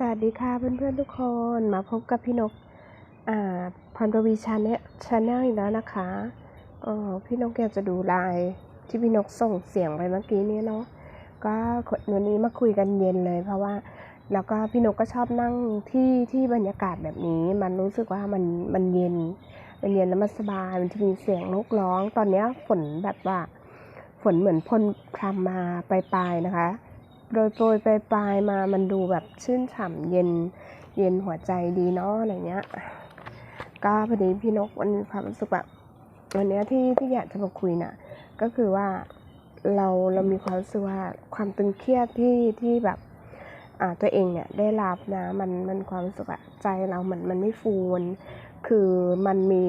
สวัสดีค่ะเพื่อนๆทุกคนมาพบกับพี่นกอ่าพรประวีชาแนลชาแนลอีกแล้วนะคะออพี่นกอยากจะดูไลน์ที่พี่นกส่งเสียงไปเมื่อกี้นี้เนาะก็วันนี้มาคุยกันเย็นเลย เพราะว่าแล้วก็พี่นกก็ชอบนั่งที่ที่บรรยากาศแบบนี้ มันรู้สึกว่ามันมันเย็น มันเย็นแล้วมันสบายมันจะมีเสียงนกร้อง ตอนนี้ฝนแบบว่า ฝนเหมือนพลพรำมาปลายๆนะคะ โดยโปรยปลายๆมามันดูแบบชื่นฉ่ำเย็นเย็นหัวใจดีเนาะอะไรเงี้ย ก็พอดีพี่นกมันมีความรู้สึกแบบวันเนี้ยที่ที่อยากจะมาคุยน่ะ ก็คือว่าเราเรามีความรู้สึกว่าความตึงเครียดที่ที่แบบอ่าตัวเองเนี่ยได้รับนะมันมันความรู้สึกว่าใจเรามันมันไม่ฟูนคือมันมี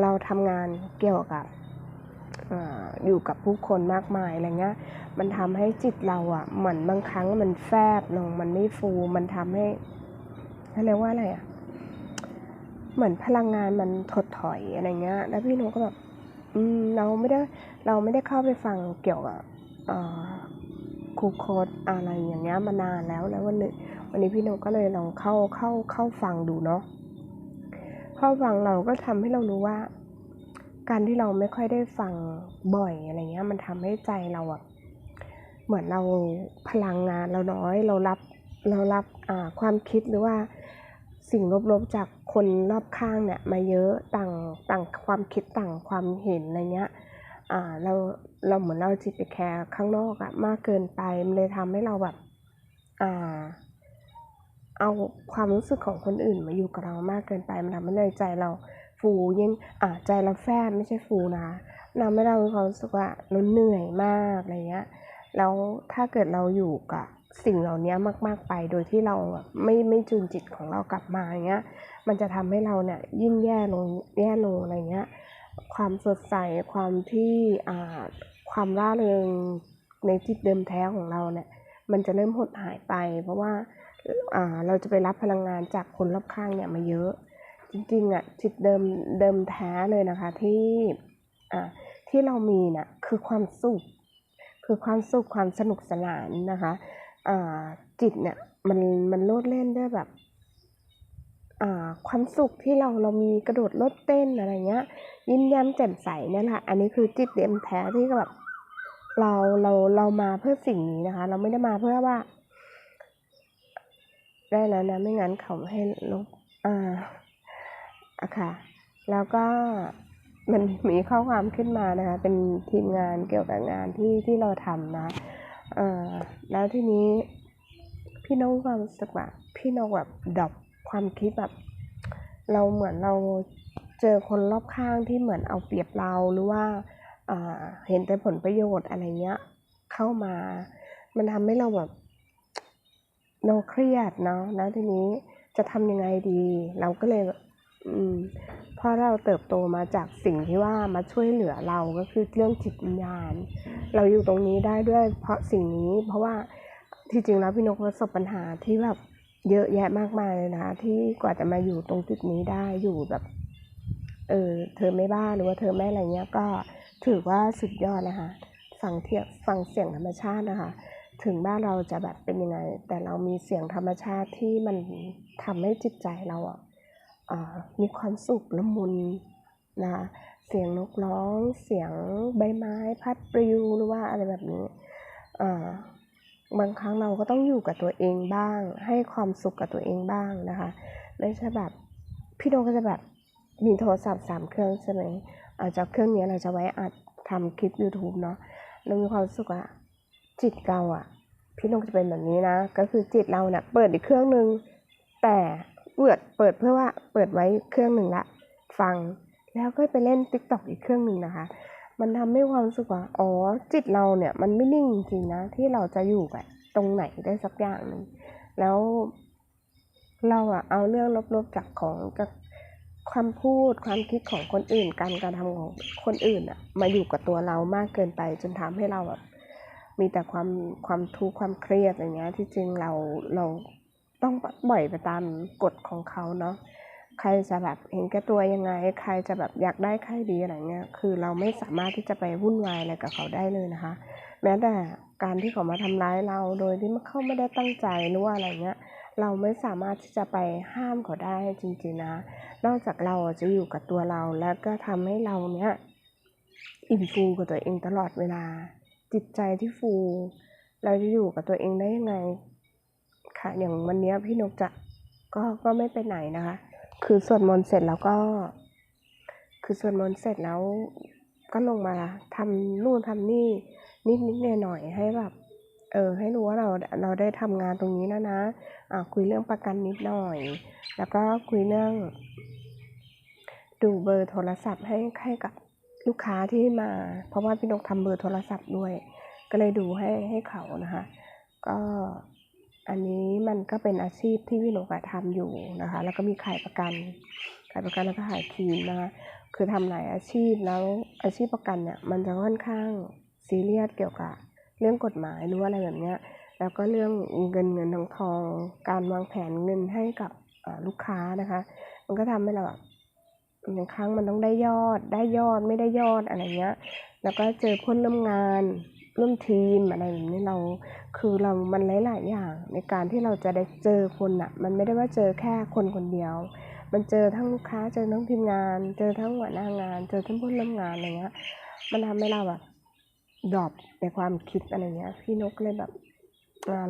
เราทำงานเกี่ยวกับ อยู่กับผู้คนมากมายอะไรเงี้ย มันทำให้จิตเราอะเหมือนบางครั้งมันแฟบลง มันไม่ฟู มันทำให้เขาเรียกว่าอะไรอะ เหมือนพลังงานมันถดถอยอะไรเงี้ย แล้วพี่โนก็แบบ อืม เราไม่ได้เราไม่ได้เข้าไปฟังเกี่ยวกับครูโคดอะไรอย่างเงี้ยมานานแล้วแล้ววันนี้วันนี้พี่โนก็เลยลองเข้าเข้าเข้าฟังดูเนาะเข้าฟังเราก็ทำให้เรารู้ว่า การที่เราไม่ค่อยได้ฟังบ่อยอะไรเงี้ย มันทำให้ใจเราอะเหมือนเราพลังงานเราน้อย เรารับเรารับความคิดหรือว่าสิ่งลบๆจากคนรอบข้างเนี่ยมาเยอะต่างต่างความคิดต่างความเห็นอะไรเงี้ยเราเราเหมือนเราจิตไปแคร์ข้างนอกอะมากเกินไปมันเลยทำให้เราแบบเอาความรู้สึกของคนอื่นมาอยู่กับเรามากเกินไปมันทำให้ใจเรา ฟูยิ่งอ่าใจเราแฟบไม่ใช่ฟูนะเราไม่เรามีความรู้สึกว่าเราเหนื่อยมากอะไรเงี้ยแล้วถ้าเกิดเราอยู่กับสิ่งเหล่านี้มาก ๆ ไปโดยที่เราไม่ไม่จูนจิตของเรากลับมาอย่างเงี้ย มันจะทำให้เราเนี่ยยิ่งแย่ลงแย่ลงอะไรเงี้ย ความสดใสความที่อ่าความร่าเริงในจิตเดิมแท้ของเราเนี่ย มันจะเริ่มหดหายไป เพราะว่าอ่าเราจะไปรับพลังงานจากคนรอบข้างเนี่ยมาเยอะ จริงๆอะจิตเดิมเดิมแท้เลยนะคะที่อ่าที่เรามีน่ะคือความสุข คือความสุขความสนุกสนานนะคะจิตเนี่ยมันมันโลดเล่นด้วยแบบความสุขที่เราเรามีกระโดดโลดเต้นอะไรเงี้ย ยิ้มแย้มแจ่มใสนี่แหละอันนี้คือจิตเต็มแท้ที่แบบเราเราเรามาเพื่อสิ่งนี้นะคะ เราไม่ได้มาเพื่อว่า ได้แล้วนะไม่งั้นเขาให้ลบอ่า อะค่ะ แล้วก็มันมีข้อความขึ้นมานะคะ เป็นทีมงานเกี่ยวกับงานที่ที่เราทำนะ เออแล้วทีนี้พี่นกความรู้สึกแบบพี่นกแบบดรอปความคิดแบบ เราเหมือนเราเจอคนรอบข้างที่เหมือนเอาเปรียบเราหรือว่าเห็นแต่ผลประโยชน์อะไรเงี้ย เข้ามา มันทำให้เราแบบเราเครียดเนาะแล้วทีนี้จะทำยังไงดี เราก็เลย อืมเพราะเราเติบโตมาจากสิ่งที่ว่ามาช่วยเหลือเราก็คือเรื่องจิตวิญญาณ เราอยู่ตรงนี้ได้ด้วยเพราะสิ่งนี้ เพราะว่าที่จริงแล้วพี่นกประสบปัญหาที่แบบเยอะแยะมากมายเลยนะที่กว่าจะมาอยู่ตรงจุดนี้ได้อยู่แบบเออเธอไม่บ้าหรือว่าเธอแม่อะไรเงี้ยก็ถือว่าสุดยอดนะคะฟังเทียบฟังเสียงธรรมชาตินะคะ ถึงบ้านเราจะแบบเป็นยังไง แต่เรามีเสียงธรรมชาติที่มันทำให้จิตใจเราอะ มีความสุขละมุนนะเสียงนกร้องเสียงใบไม้พัดปลิวหรือว่าอะไรแบบนี้บางครั้งเราก็ต้องอยู่กับตัวเองบ้าง ให้ความสุขกับตัวเองบ้างนะคะไม่ใช่แบบพี่โดก็จะแบบมีโทรศัพท์สามเครื่องใช่ไหมอาจจะเครื่องนี้เราจะไว้อัดทำคลิป YouTube เนาะเรามีความสุขอะจิตเราอะพี่นกจะเป็นแบบนี้นะ ก็คือจิตเราเนี่ยเปิดอีกเครื่องนึง แต่ เปิดเปิดเพื่อว่าเปิดไว้เครื่องหนึ่งละ ฟังแล้วก็ไปเล่นติ๊กต็อกอีกเครื่องหนึ่งนะคะ มันทำให้ความรู้สึกว่าอ๋อจิตเราเนี่ยมันไม่นิ่งจริงนะ ที่เราจะอยู่กับตรงไหนได้สักอย่างหนึ่งแล้ว เราอะเอาเรื่องลบๆจากของกับความพูดความคิดของคนอื่น การการทำของคนอื่นอะมาอยู่กับตัวเรามากเกินไป จนทำให้เราแบบมีแต่ความความทุกข์ความเครียดอะไรเงี้ยที่จริงเราเรา ต้องปล่อยไปตามกฎของเขาเนาะใครจะแบบเห็นแก่ตัวยังไง ใครจะแบบอยากได้ใครดีอะไรเงี้ยคือเราไม่สามารถที่จะไปวุ่นวายอะไรกับเขาได้เลยนะคะ แม้แต่การที่เขามาทำร้ายเราโดยที่เขาไม่ได้ตั้งใจหรือว่าอะไรเงี้ยเราไม่สามารถที่จะไปห้ามเขาได้จริงๆนะ นอกจากเราจะอยู่กับตัวเราแล้วก็ทำให้เราเนี้ยอิ่มฟูกับตัวเองตลอดเวลาจิตใจที่ฟู เราจะอยู่กับตัวเองได้ยังไง ค่ะ อย่างวันนี้พี่นกจะก็ก็ไม่ไปไหนนะคะ คือสวดมนต์เสร็จแล้วก็ คือสวดมนต์เสร็จแล้วก็ลงมาทำนู่นทำนี่นิดนิดหน่อยหน่อยให้แบบ เออ ให้รู้ว่าเราเราได้ทำงานตรงนี้แล้วนะอ่าคุยเรื่องประกันนิดหน่อย แล้วก็คุยเรื่อง ดูเบอร์โทรศัพท์ให้ให้กับลูกค้าที่มา เพราะว่าพี่นกทำเบอร์โทรศัพท์ด้วย ก็เลยดูให้ให้เขานะคะ ก็ อันนี้มันก็เป็นอาชีพที่พี่นกอะทำอยู่นะคะ แล้วก็มีขายประกัน ขายประกันแล้วก็ขายครีมนะคะ คือทำหลายอาชีพแล้วอาชีพประกันเนี่ยมันจะค่อนข้างซีเรียสเกี่ยวกับเรื่องกฎหมายหรือว่าอะไรแบบเนี้ย แล้วก็เรื่องเงินเงินทองทอง การวางแผนเงินให้กับลูกค้านะคะ มันก็ทำให้เราแบบบางครั้งมันต้องได้ยอด ได้ยอดไม่ได้ยอดอะไรเงี้ย แล้วก็เจอเพื่อนร่วมงาน ร่วมทีมอะไรแบบนี้เรา คือเรามันหลายๆอย่าง ในการที่เราจะได้เจอคนอะมันไม่ได้ว่าเจอแค่คนคนเดียว มันเจอทั้งลูกค้าเจอทั้งทีมงาน เจอทั้งหัวหน้างาน เจอทั้งเพื่อนร่วมงานอะไรเงี้ยมันทำให้เราแบบดรอปในความคิดอะไรเงี้ย พี่นกเลยแบบ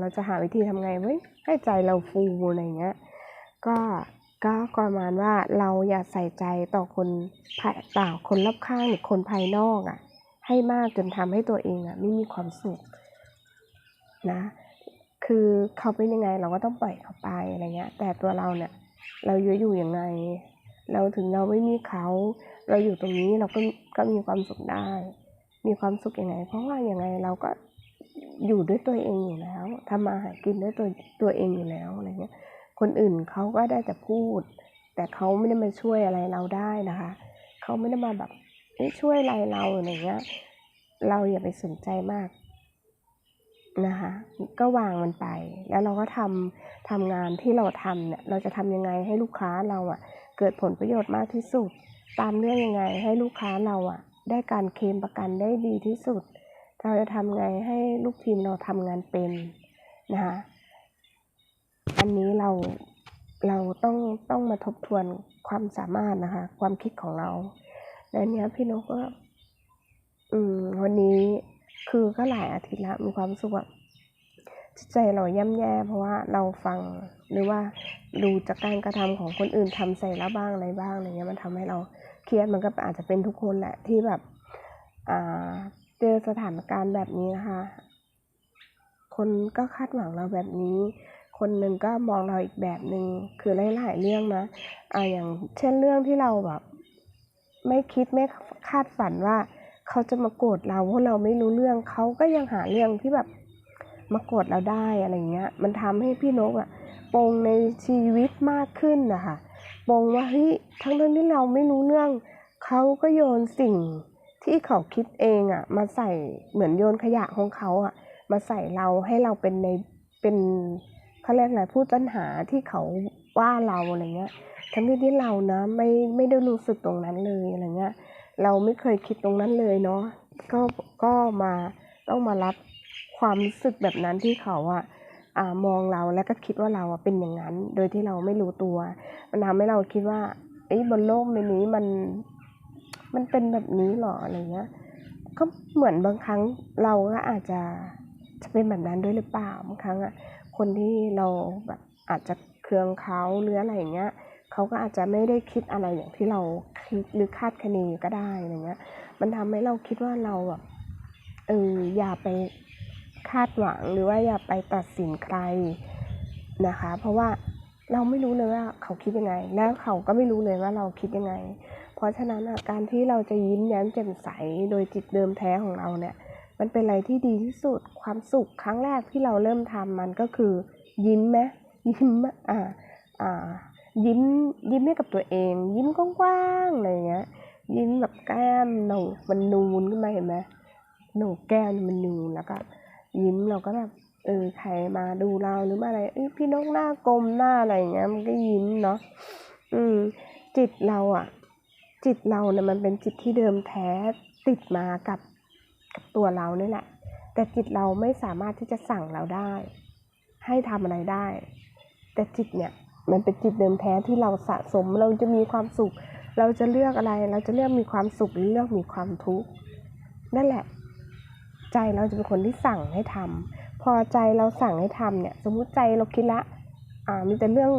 เราจะหาวิธีทำไงเว้ยให้ใจเราฟูอะไรเงี้ย ก็ก็ประมาณว่าเราอย่าใส่ใจต่อคนภายต่อคนรอบข้างหรือคนภายนอกอะ ให้มากจนทำให้ตัวเองอะไม่มีความสุขนะ คือเขาเป็นยังไงเราก็ต้องปล่อยเขาไปอะไรเงี้ย แต่ตัวเราเนี่ย เราอยู่อยู่ยังไง เราถึงเราไม่มีเขา เราอยู่ตรงนี้เราก็ก็มีความสุขได้ มีความสุขยังไง เพราะว่ายังไงเราก็อยู่ด้วยตัวเองอยู่แล้วทำมาหากินด้วยตัวตัวเองอยู่แล้วอะไรเงี้ย คนอื่นเขาก็ได้แต่พูด แต่เขาไม่ได้มาช่วยอะไรเราได้นะคะ เขาไม่ได้มาแบบ เอ้ยช่วยอะไรเราอะไรเงี้ย เราอย่าไปสนใจมากนะคะ ก็วางมันไป แล้วเราก็ทำทำงานที่เราทำเนี่ย เราจะทำยังไงให้ลูกค้าเราอะเกิดผลประโยชน์มากที่สุด ตามเรื่องยังไงให้ลูกค้าเราอะได้การเคลมประกันได้ดีที่สุด เราจะทำไงให้ลูกทีมเราทำงานเป็นนะคะอันนี้เราเราต้องต้องมาทบทวนความสามารถนะคะ ความคิดของเรา และเนี้ยพี่นกก็ อืม วันนี้คือก็หลายอาทิตย์แล้วมีความสึกว่าจิตใจเราย่ำแย่เพราะว่าเราฟังหรือว่าดูจากการกระทำของคนอื่นทำใส่แล้วบ้างอะไรบ้างอะไรเงี้ยมันทำให้เราเครียดมันก็อาจจะเป็นทุกคนแหละที่แบบอ่าเจอสถานการณ์แบบนี้นะคะ คนก็คาดหวังเราแบบนี้ คนหนึ่งก็มองเราอีกแบบหนึ่งคือหลายๆเรื่องนะอ่าอย่างเช่นเรื่องที่เราแบบ ไม่คิดไม่คาดฝันว่า เขาจะมาโกรธเราเพราะเราไม่รู้เรื่องเขาก็ยังหาเรื่องที่แบบมาโกรธเราได้อะไรเงี้ย มันทำให้พี่นกอะปงในชีวิตมากขึ้นนะคะปงว่าเฮ้ยทั้งเรื่องที่เราไม่รู้เรื่องเขาก็โยนสิ่งที่เขาคิดเองอะมาใส่เหมือนโยนขยะของเขาอะมาใส่เราให้เราเป็นในเป็นเขาเรียกอะไรผู้ต้นหาที่เขาว่าเราอะไรเงี้ย ทั้งที่ที่เรานะไม่ไม่ได้รู้สึกตรงนั้นเลยอะไรเงี้ย เราไม่เคยคิดตรงนั้นเลยเนาะก็ก็มาต้องมารับความรู้สึกแบบนั้นที่เขาอะมองเราแล้วก็คิดว่าเราอะเป็นอย่างนั้น โดยที่เราไม่รู้ตัว มันทำให้เราคิดว่าเอ้บนโลกใบนี้มันมันเป็นแบบนี้หรออะไรเงี้ย ก็เหมือนบางครั้งเราก็อาจจะจะเป็นแบบนั้นด้วยหรือเปล่าบางครั้งอะคนที่เราแบบอาจจะเคืองเขาหรืออะไรอย่างเงี้ย เขาก็อาจจะไม่ได้คิดอะไรอย่างที่เราคิดหรือคาดคะเนก็ได้อะไรเงี้ย มันทำให้เราคิดว่าเราแบบเอออย่าไปคาดหวังหรือว่าอย่าไปตัดสินใครนะคะ เพราะว่าเราไม่รู้เลยว่าเขาคิดยังไง แล้วเขาก็ไม่รู้เลยว่าเราคิดยังไง เพราะฉะนั้นการที่เราจะยิ้มแย้มแจ่มใสโดยจิตเดิมแท้ของเราเนี่ย มันเป็นอะไรที่ดีที่สุดความสุขครั้งแรกที่เราเริ่มทำมันก็คือ ยิ้มไหมยิ้มอ่าอ่า ยิ้มยิ้มให้กับตัวเอง ยิ้มกว้างๆอะไรเงี้ย ยิ้มแบบแก้มหนกมันนูนขึ้นมาเห็นไหมหนกแก้มมันนูนแล้วก็ ยิ้มเราก็แบบเออใครมาดูเราหรือมาอะไรเอ้ยพี่นกหน้ากลมหน้าอะไรเงี้ยมันก็ยิ้มเนาะอืม จิตเราอะจิตเราเนี่ยมันเป็นจิตที่เดิมแท้ติดมากับกับตัวเรานี่แหละ แต่จิตเราไม่สามารถที่จะสั่งเราได้ ให้ทำอะไรได้ แต่จิตเนี่ย มันเป็นจิตเดิมแท้ที่เราสะสมเราจะมีความสุข เราจะเลือกอะไร เราจะเลือกมีความสุขหรือเลือกมีความทุกข์นั่นแหละ ใจเราจะเป็นคนที่สั่งให้ทำพอใจเราสั่งให้ทำเนี่ย สมมุติใจเราคิดละอ่ามีแต่เรื่อง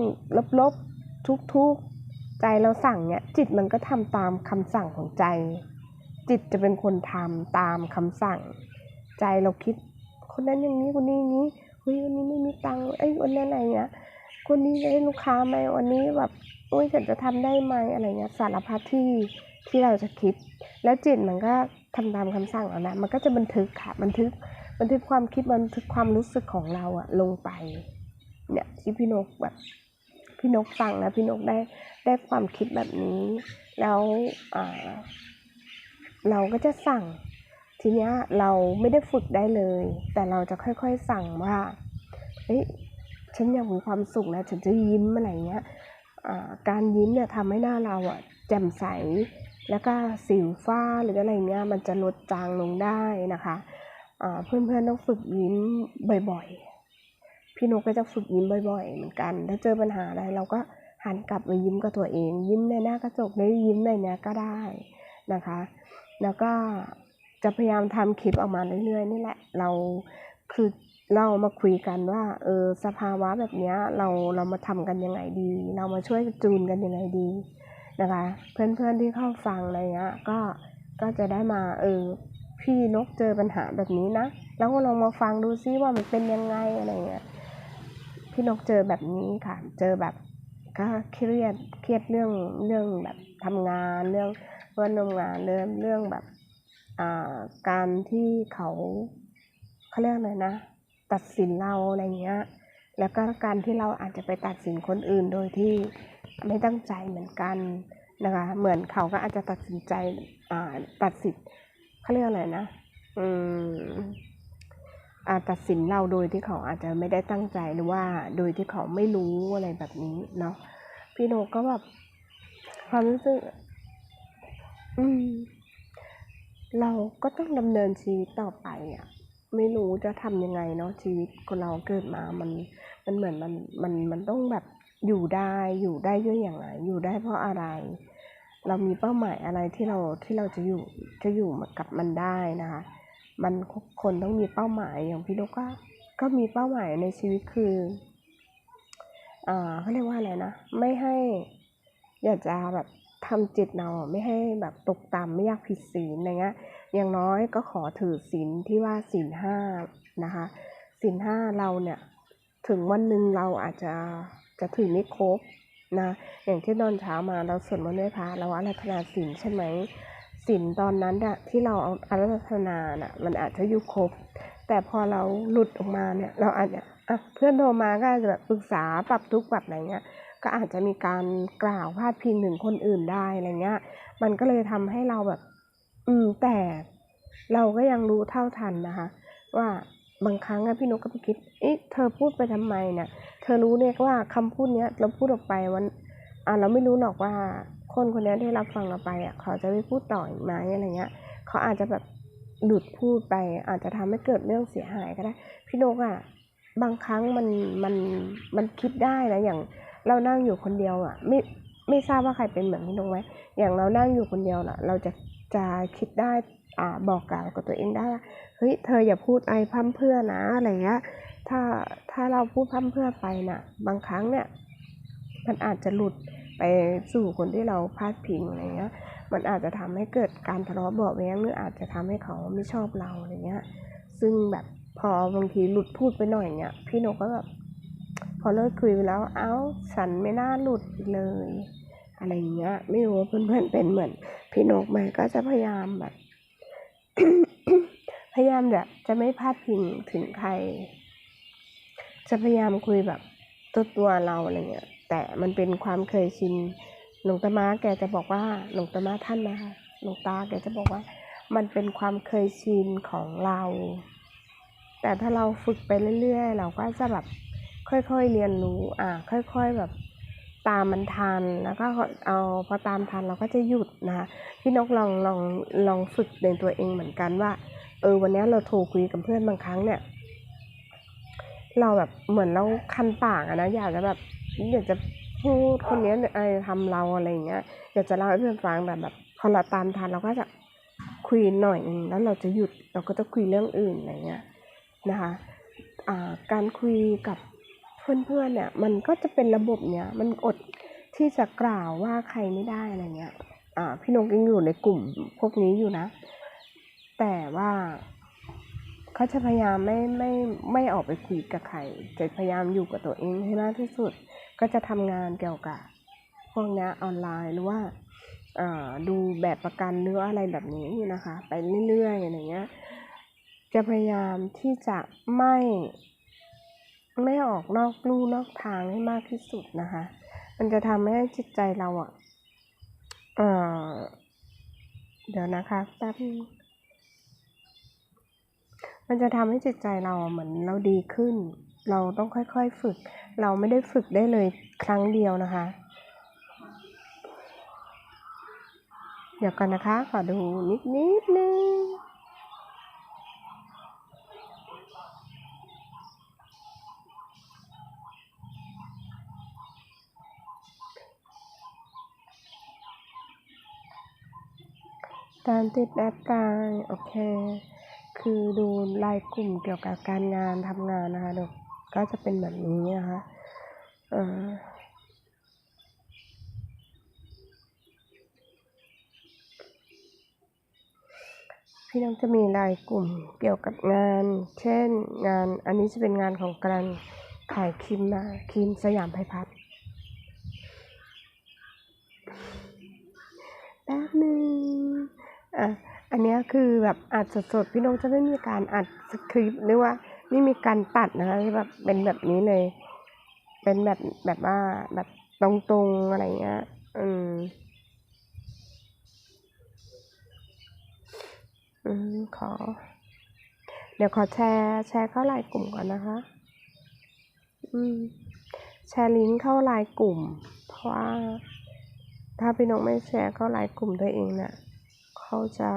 ลบๆทุกๆ ใจเราสั่งเนี่ย จิตมันก็ทำตามคำสั่งของใจ จิตจะเป็นคนทำตามคำสั่ง ใจเราคิด คนนั้นอย่างนี้คนนี้อย่างนี้เฮ้ยวันนี้ไม่มีตังค์ไอ้ยวันนี้นอะไรเงี้ย คนนี้จะให้ลูกค้าไหมวันนี้แบบโอ้ยฉันจะทำได้ไหมอะไรเงี้ยสารพัดที่ที่เราจะคิด แล้วจิตมันก็ทำตามคำสั่งเรานะมันก็จะบันทึกค่ะบันทึกบันทึกความคิดบันทึกความรู้สึกของเราอะลงไปเนี่ยที่พี่นกแบบพี่นกฟังนะพี่นกได้ได้ความคิดแบบนี้ แล้วอ่าเราก็จะสั่ง ทีเนี้ยเราไม่ได้ฝึกได้เลย แต่เราจะค่อยๆสั่งว่าเฮ้ย ฉันอยากมีความสุขนะฉันจะยิ้มอะไรเงี้ยการยิ้มเนี่ยทำให้หน้าเราอะแจ่มใส แล้วก็สิวฝ้าหรืออะไรเงี้ยมันจะลดจางลงได้นะคะอ่าเพื่อนๆต้องฝึกยิ้มบ่อยๆ พี่นกก็จะฝึกยิ้มบ่อย ๆ เหมือนกัน ถ้าเจอปัญหาอะไรเราก็หันกลับมายิ้มกับตัวเอง ยิ้มในหน้ากระจกหรือยิ้มในเนี้ยก็ได้นะคะ แล้วก็จะพยายามทำคลิปออกมาเรื่อยๆนี่แหละ เราคือ เรามาคุยกันว่า เออสภาวะแบบนี้เราเรามาทำกันยังไงดี เรามาช่วยจูนกันยังไงดีนะคะ เพื่อนๆที่เข้าฟังอะไรเงี้ยก็ก็จะได้มา เออ พี่นกเจอปัญหาแบบนี้นะแล้วก็ลองมาฟังดูซิว่ามันเป็นยังไงอะไรเงี้ยพี่นกเจอแบบนี้ค่ะ เจอแบบก็เครียดเครียดเรื่องเรื่องแบบทำงานเรื่องเพื่อนร่วมงานเรื่องเรื่องแบบอ่าการที่เขาเขาเรียกอะไรนะ ตัดสินเราอะไรเงี้ย แล้วก็การที่เราอาจจะไปตัดสินคนอื่นโดยที่ไม่ตั้งใจเหมือนกันนะคะ เหมือนเขาก็อาจจะตัดสินใจตัดสินเขาเรียกอะไรนะ อืมอาตัดสินเราโดยที่เขาอาจจะไม่ได้ตั้งใจหรือว่าโดยที่เขาไม่รู้อะไรแบบนี้เนาะพี่โนก็แบบความรู้สึก อืม เราก็ต้องดำเนินชีวิตต่อไปอะ ไม่รู้จะทำยังไงเนาะชีวิตคนเราเกิดมามันมันเหมือนมันมันมันต้องแบบอยู่ได้อยู่ได้ด้วยอย่างไรอยู่ได้เพราะอะไร เรามีเป้าหมายอะไรที่เราที่เราจะอยู่จะอยู่กับมันได้นะคะ มันคนต้องมีเป้าหมายอย่างพี่นกก็ก็มีเป้าหมายในชีวิตคืออ่าเขาเรียกว่าอะไรนะไม่ให้อยากจะแบบทำจิตเราไม่ให้แบบตกต่ำไม่อยากผิดศีลอะไรเงี้ย อย่างน้อยก็ขอถือศีลที่ว่าศีลห้านะคะศีลห้าเราเนี่ยถึงวันหนึ่งเราอาจจะจะถือไม่ครบนะอย่างที่ตอนเช้ามาเราสวดมนต์ไหว้พระเราอารัธนาศีลใช่ไหมศีลตอนนั้นอะที่เราเอาอารัธนาน่ะมันอาจจะอยู่ครบ แต่พอเราหลุดออกมาเนี่ยเราอาจจะอะเพื่อนโทรมาก็อาจจะแบบปรึกษาปรับทุกข์ปรับอะไรเงี้ยก็อาจจะมีการกล่าวพาดพิงถึงคนอื่นได้อะไรเงี้ย มันก็เลยทำให้เราแบบ อืม แต่เราก็ยังรู้เท่าทันนะคะ ว่าบางครั้งอะพี่นกก็ไปคิด เอ๊ะ เธอพูดไปทำไมเนี่ย เธอรู้เนี่ยว่าคำพูดเนี้ยเราพูดออกไปวันอ่าเราไม่รู้หรอกว่าคนคนนี้ที่รับฟังเราไปอะเขาจะไม่พูดต่ออีกไหมอะไรเงี้ย เขาอาจจะแบบหลุดพูดไป อาจจะทำให้เกิดเรื่องเสียหายก็ได้ พี่นกอะบางครั้งมันมันมันคิดได้นะอย่างเรานั่งอยู่คนเดียวอะ ไม่ไม่ทราบว่าใครเป็นเหมือนพี่นกไหมอย่างเรานั่งอยู่คนเดียวน่ะ เราจะ จะคิดได้อ่บอกกล่าวกับตัวเองได้ว่าเฮ้ยเธออย่าพูดไอ้พั่มเพื่อนะอะไรเงี้ยถ้าถ้าเราพูดพั่มเพื่อไปน่ะ บางครั้งเนี่ย มันอาจจะหลุดไปสู่คนที่เราพาดพิงอะไรเงี้ย มันอาจจะทำให้เกิดการทะเลาะเบาะแว้งหรืออาจจะทำให้เขาไม่ชอบเราอะไรเงี้ย ซึ่งแบบพอบางทีหลุดพูดไปหน่อยเนี่ยพี่นกก็แบบพอเลิกคุยไปแล้ว เอ้า ฉันไม่น่าหลุดเลย อะไรเงี้ย ไม่รู้ว่าเพื่อนๆเป็นเหมือน พี่นกไหมก็จะพยายามแบบ พยายามแบบจะไม่พลาดพิงถึงใคร จะพยายามคุยแบบตัวตัวเราอะไรเงี้ย แต่มันเป็นความเคยชินหลวงตามาแกจะบอกว่าหลวงตามาท่านนะคะหลวงตาแกจะบอกว่า มันเป็นความเคยชินของเรา แต่ถ้าเราฝึกไปเรื่อยๆ เราก็จะแบบค่อยๆเรียนรู้ อ่า ค่อย ๆแบบ ตามมันทันแล้วก็เอาพอตามทันเราก็จะหยุดนะคะพี่นกลองลองลองฝึกในตัวเองเหมือนกันว่าเออวันนี้เราโทรคุยกับเพื่อนบางครั้งเนี่ย เราแบบเหมือนเราคันปากอะนะอยากจะแบบอยากจะพูดคนเนี้ยไอทำเราอะไรอย่างเงี้ยอยากจะเล่าให้เพื่อนฟังแบบแบบพอเราตามทันเราก็จะคุยหน่อยนึงแล้วเราจะหยุดเราก็จะคุยเรื่องอื่นอะไรเงี้ยนะคะอ่าการคุยกับ เพื่อนๆเนี่ย มันก็จะเป็นระบบเนี้ยมันอดที่จะกล่าวว่าใครไม่ได้อะไรเงี้ย อ่า พี่นกยังอยู่ในกลุ่มพวกนี้อยู่นะ แต่ว่าเขาจะพยายามไม่ไม่ไม่ออกไปคุยกับใคร จะพยายามอยู่กับตัวเองให้มากที่สุด ก็จะทำงานเกี่ยวกับพวกนี้ออนไลน์หรือว่าดูแบบประกันหรืออะไรแบบนี้นะคะ ไปเรื่อยๆอะไรเงี้ย จะพยายามที่จะไม่ ไม่ออกนอกลู่นอกทางให้มากที่สุดนะคะ มันจะทำให้จิตใจเราอะเออเดี๋ยวนะคะแป๊บมันจะทำให้จิตใจเราเหมือนเราดีขึ้น เราต้องค่อยๆฝึก เราไม่ได้ฝึกได้เลยครั้งเดียวนะคะ เดี๋ยวกันนะคะ ขอดูนิดนิดนึง การ ติดแอปกายโอเค คือดูรายกลุ่มเกี่ยวกับการงานทำงานนะคะเดี๋ยวก็จะเป็นแบบนี้นะคะเออพี่น้องจะมีรายกลุ่มเกี่ยวกับงาน เช่นงานอันนี้จะเป็นงานของการขายครีมนะครีมสยามไพพัฒน์แป๊บนึง อะอันนี้คือแบบอัดสดๆ พี่น้องจะไม่มีการอัดสคริปต์หรือว่าไม่มีการตัดนะคะแบบเป็นแบบนี้เลย เป็นแบบแบบว่าแบบตรงๆอะไรเงี้ย อืม อืม ขอ เดี๋ยวขอแชร์แชร์เข้าไลน์กลุ่มก่อนนะคะ อืม แชร์ลิงก์เข้าไลน์กลุ่ม เพราะว่าถ้าพี่น้องไม่แชร์เข้าไลน์กลุ่มตัวเองเนี่ย เขาจะ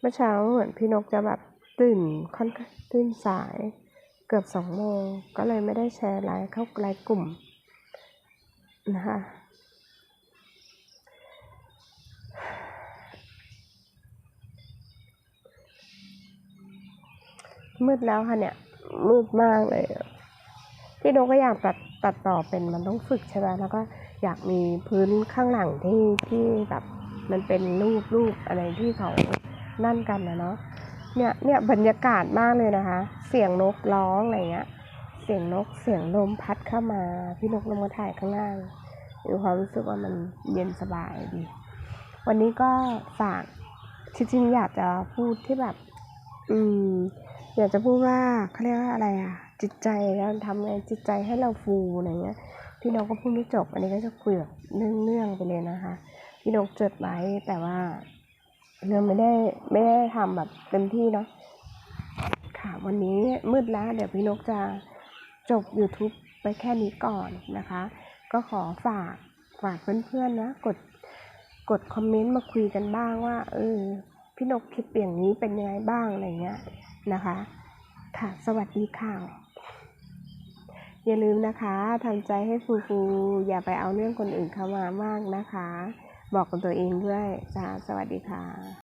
เมื่อเช้าเหมือนพี่นกจะแบบตื่นค่อนข้างตื่นสายเกือบสองโมง ก็เลยไม่ได้แชร์ไลน์เข้าไลน์กลุ่มนะคะ มืดแล้วค่ะเนี่ย มืดมากเลยพี่นกก็อยากตัดตัดต่อเป็นมันต้องฝึกใช่ไหมแล้วก็อยากมีพื้นข้างหลังที่ที่แบบมันเป็นรูปรูปอะไรที่เขานั่นกันนะเนาะเนี่ยเนี่ยบรรยากาศมากเลยนะคะ เสียงนกร้องอะไรเงี้ย เสียงนกเสียงลมพัดเข้ามา พี่นกลงมาถ่ายข้างล่างมีความรู้สึกว่ามันเย็นสบายดี วันนี้ก็ฝากจริงๆอยากจะพูดที่แบบ อืม อยากจะพูดว่าเขาเรียกว่าอะไรอะ จิตใจแล้วทำไงจิตใจให้เราฟูอะไรเงี้ยพี่นกก็พูดไม่จบ อันนี้ก็จะคุยแบบเนื่องๆไปเลยนะคะ พี่นกจดไว้แต่ว่าเราไม่ได้ไม่ได้ทำแบบเต็มที่เนาะค่ะ วันนี้มืดแล้ว เดี๋ยวพี่นกจะจบ YouTube ไปแค่นี้ก่อนนะคะ ก็ขอฝากฝากเพื่อนๆนะกดกดคอมเมนต์มาคุยกันบ้างว่าเออพี่นกคิดอย่างนี้เป็นยังไงบ้างอะไรเงี้ย นะคะ ค่ะ สวัสดีค่ะอย่าลืมนะคะทำใจให้ฟูฟูอย่าไปเอาเรื่องคนอื่นเข้ามามากนะคะ บอกกับตัวเองด้วยจ้าสวัสดีค่ะ